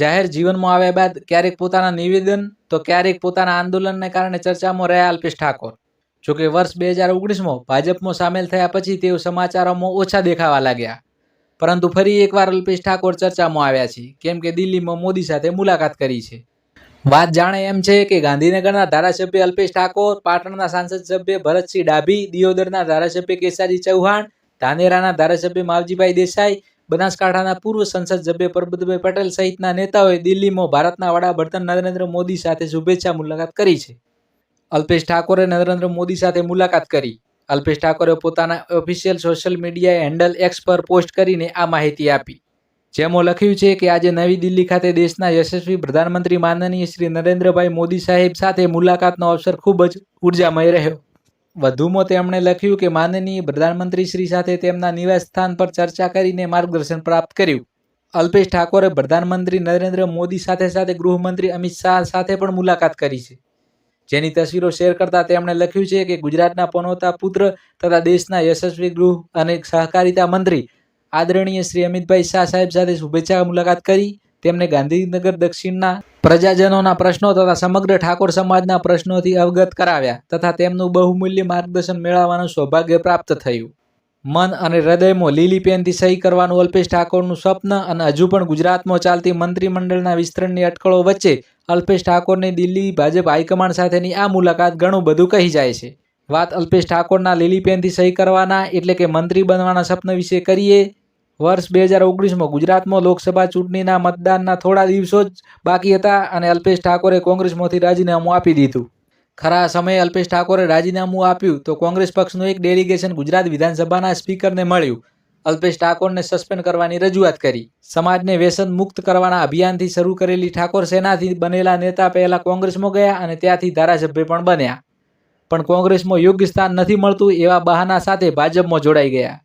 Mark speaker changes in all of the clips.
Speaker 1: જાહેર જીવનમાં આવ્યા બાદ ક્યારેક પોતાના નિવેદન, તો ક્યારેક પોતાના આંદોલનને કારણે ચર્ચામાં રહ્યા અલ્પેશ ઠાકોર. જોકે વર્ષ બે હજાર ઓગણીસમાં ભાજપમાં સામેલ થયા પછી તેઓ સમાચારોમાં ઓછા દેખાવા લાગ્યા. પરંતુ ફરી એકવાર અલ્પેશ ઠાકોર ચર્ચામાં આવ્યા છે, કેમ કે દિલ્હીમાં મોદી સાથે મુલાકાત કરી છે. વાત જાણે એમ છે કે ગાંધીનગરના ધારાસભ્ય અલ્પેશ ઠાકોર, પાટણના સાંસદ સભ્ય ભરતસિંહ ડાભી, દિયોદરના ધારાસભ્ય કેસાજી ચૌહાણ, ધાનેરાના ધારાસભ્ય માવજીભાઈ દેસાઈ બનાસકાંઠાના પૂર્વ સંસદ સભ્ય પરબતભાઈ પટેલ સહિતના નેતાઓએ દિલ્હીમાં ભારતના વડાપ્રધાન નરેન્દ્ર મોદી સાથે શુભેચ્છા મુલાકાત કરી છે. અલ્પેશ ઠાકોરે નરેન્દ્ર મોદી સાથે મુલાકાત કરી. અલ્પેશ ઠાકોરે પોતાના official social media handle X પર પોસ્ટ કરીને આ માહિતી આપી. જેમાં લખ્યું છે કે આજે નવી દિલ્હી ખાતે દેશના યશસ્વી પ્રધાનમંત્રી માનનીય શ્રી નરેન્દ્રભાઈ મોદી સાહેબ સાથે મુલાકાતનો અવસર ખૂબ જ ઉર્જામય રહ્યો. વધુમાં તેમણે લખ્યું કે માનનીય પ્રધાનમંત્રી શ્રી સાથે તેમના નિવાસ સ્થાન પર ચર્ચા કરીને માર્ગદર્શન પ્રાપ્ત કર્યું. અલ્પેશ ઠાકોરે પ્રધાનમંત્રી નરેન્દ્ર મોદી સાથે સાથે ગૃહમંત્રી અમિત શાહ સાથે પણ મુલાકાત કરી છે. જેની તસવીરો શેર કરતા તેમણે લખ્યું છે કે ગુજરાતના પનોતા પુત્ર તથા દેશના યશસ્વી ગૃહ અને સહકારિતા મંત્રી આદરણીય શ્રી અમિતભાઈ શાહ સાહેબ સાથે શુભેચ્છા મુલાકાત કરી. તેમને ગાંધીનગર દક્ષિણના પ્રજાજનોના પ્રશ્નો તથા સમગ્ર ઠાકોર સમાજના પ્રશ્નોથી અવગત કરાવ્યા તથા તેમનું બહુમૂલ્ય માર્ગદર્શન મેળવવાનું સૌભાગ્ય પ્રાપ્ત થયું. મન અને હૃદયમાં લીલી પેનથી સહી કરવાનું અલ્પેશ ઠાકોરનું સ્વપ્ન અને હજુ પણ ગુજરાતમાં ચાલતી મંત્રીમંડળના વિસ્તરણની અટકળો વચ્ચે અલ્પેશ ઠાકોરની દિલ્હી ભાજપ હાઈકમાન્ડ સાથેની આ મુલાકાત ઘણું બધું કહી જાય છે. વાત અલ્પેશ ઠાકોરના લીલી પેનથી સહી કરવાના એટલે કે મંત્રી બનવાના સપના વિશે કરીએ વર્ષ બે હજાર ઓગણીસમાં ગુજરાતમાં લોકસભા ચૂંટણીના મતદાનના થોડા દિવસો જ બાકી હતા અને અલ્પેશ ઠાકોરે કોંગ્રેસમાંથી રાજીનામું આપી દીધું. ખરા સમયે અલ્પેશ ઠાકોરે રાજીનામું આપ્યું તો કોંગ્રેસ પક્ષનું એક ડેલિગેશન ગુજરાત વિધાનસભાના સ્પીકરને મળ્યું. અલ્પેશ ઠાકોરને સસ્પેન્ડ કરવાની રજૂઆત કરી. સમાજને વ્યસન મુક્ત કરવાના અભિયાનથી શરૂ કરેલી ઠાકોર સેનાથી બનેલા નેતા પહેલા કોંગ્રેસમાં ગયા અને ત્યાંથી ધારાસભ્ય પણ બન્યા. પણ કોંગ્રેસમાં યોગ્ય સ્થાન નથી મળતું એવા બહાના સાથે ભાજપમાં જોડાઈ ગયા.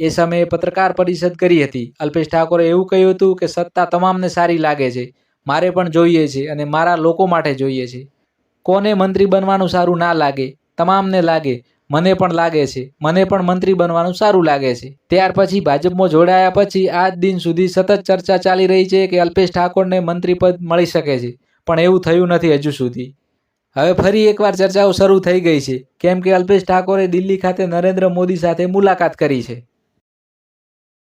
Speaker 1: એ સમયે પત્રકાર પરિષદ કરી હતી. અલ્પેશ ઠાકોરે એવું કહ્યું હતું કે, સત્તા તમામને સારી લાગે છે. મારે પણ જોઈએ છે અને મારા લોકો માટે જોઈએ છે. કોને મંત્રી બનવાનું સારું ના લાગે? તમામને લાગે. મને પણ લાગે છે. મને પણ મંત્રી બનવાનું સારું લાગે છે. ત્યાર પછી ભાજપમાં જોડાયા પછી આજ દિન સુધી સતત ચર્ચા ચાલી રહી છે કે અલ્પેશ ઠાકોરને મંત્રી પદ મળી શકે છે. પણ એવું થયું નથી હજુ સુધી. હવે ફરી એકવાર ચર્ચાઓ શરૂ થઈ ગઈ છે. કેમ કે અલ્પેશ ઠાકોરે દિલ્હી ખાતે નરેન્દ્ર મોદી સાથે મુલાકાત કરી છે.